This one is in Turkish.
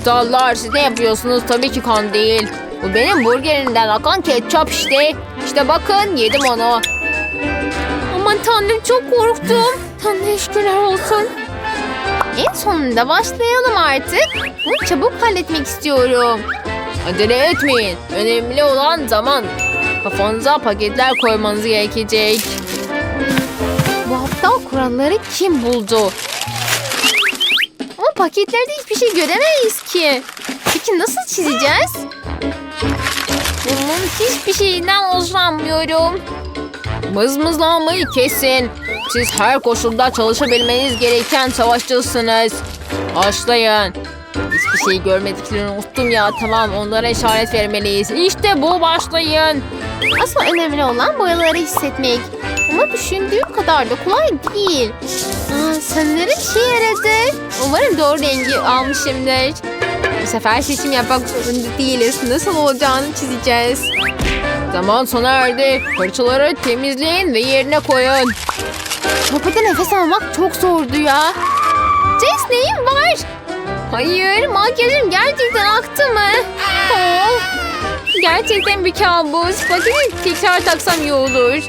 Aptallar siz ne yapıyorsunuz? Tabii ki kan değil. Bu benim burgerimden akan ketçap işte. İşte bakın yedim onu. Aman tanrım çok korktum. Tanrı şükürler olsun. En sonunda başlayalım artık. Bunu çabuk halletmek istiyorum. Acele etmeyin. Önemli olan zaman. Kafanıza paketler koymanız gerekecek. Bu aptal kuralları kim buldu? Paketlerde hiçbir şey göremeyiz ki. Peki nasıl çizeceğiz? Bunun hiçbir şeyinden hoşlanmıyorum. Mızmızlanmayı kesin. Siz her koşulda çalışabilmeniz gereken savaşçısınız. Başlayın. Hiçbir şey görmediklerini unuttum ya. Tamam onlara işaret vermeliyiz. İşte bu başlayın. Asıl önemli olan boyaları hissetmek. Ama düşündüğüm kadar da kolay değil. Aa, sanırım işe yaradı. Umarım doğru rengi almışımdır. Bu sefer seçim yapmak zorunda değiliz. Nasıl olacağını çizeceğiz. Zaman sona erdi. Fırçaları temizleyin ve yerine koyun. Kapıda nefes almak çok zordu ya. Jess neyin var? Hayır makyajım gerçekten aktı mı? Oh, gerçekten bir kabus. Bakın tekrar taksam iyi olur.